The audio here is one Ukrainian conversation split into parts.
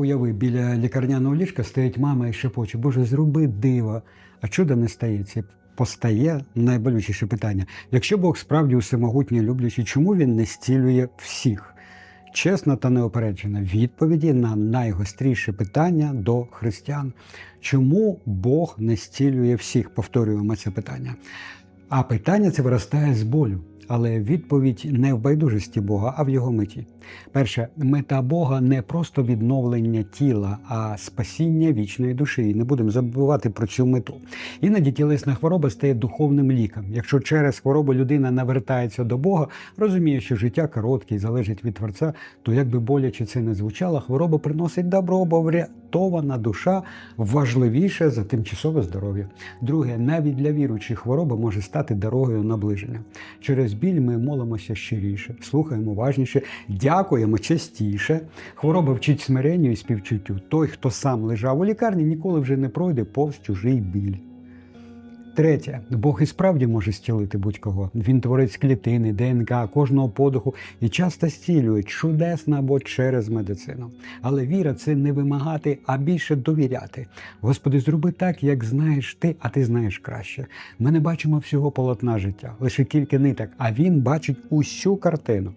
Уяви, біля лікарняного ліжка стоїть мама і шепоче, Боже, зроби диво, а чудо не стається. Постає найболючіше питання: якщо Бог справді усемогутній люблячий, чому він не зцілює всіх? Чесна та неопереджена відповіді на найгостріше питання до християн. Чому Бог не зцілює всіх? Повторюємо це питання. А питання це виростає з болю. Але відповідь не в байдужості Бога, а в його меті. Перше, мета Бога не просто відновлення тіла, а спасіння вічної душі. І не будемо забувати про цю мету. Іноді тілесна хвороба стає духовним ліком. Якщо через хворобу людина навертається до Бога, розуміє, що життя коротке і залежить від Творця, то як би боляче це не звучало, хвороба приносить добро, бо врятована душа важливіше за тимчасове здоров'я. Друге, навіть для віруючих хвороба може стати дорогою наближення. Через біль ми молимося щиріше, слухаємо уважніше, дякуємо частіше. Хвороба вчить смиренню і співчуттю. Той, хто сам лежав у лікарні, ніколи вже не пройде повз чужий біль. Третє, Бог і справді може зцілити будь-кого. Він творець клітини, ДНК, кожного подиху і часто зцілює чудесно або через медицину. Але віра це не вимагати, а більше довіряти. Господи, зроби так, як знаєш ти, а ти знаєш краще. Ми не бачимо всього полотна життя, лише кілька ниток, а він бачить усю картину.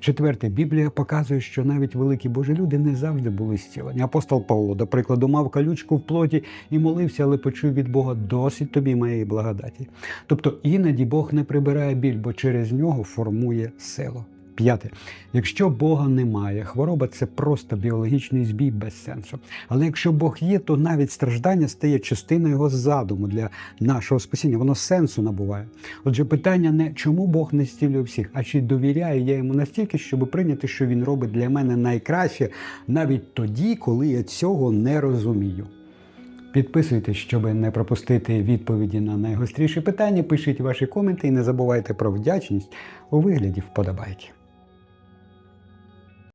Четверте, Біблія показує, що навіть великі божі люди не завжди були зцілені. Апостол Павло, до прикладу, мав калючку в плоті і молився, але почув від Бога досить тобі моєї благодаті. Тобто іноді Бог не прибирає біль, бо через нього формує силу. П'яте, якщо Бога немає, хвороба це просто біологічний збій без сенсу. Але якщо Бог є, то навіть страждання стає частиною його задуму для нашого спасіння. Воно сенсу набуває. Отже, питання не чому Бог не зцілює всіх, а чи довіряю я йому настільки, щоб прийняти, що він робить для мене найкраще, навіть тоді, коли я цього не розумію. Підписуйтесь, щоб не пропустити відповіді на найгостріші питання. Пишіть ваші коменти і не забувайте про вдячність у вигляді вподобайки.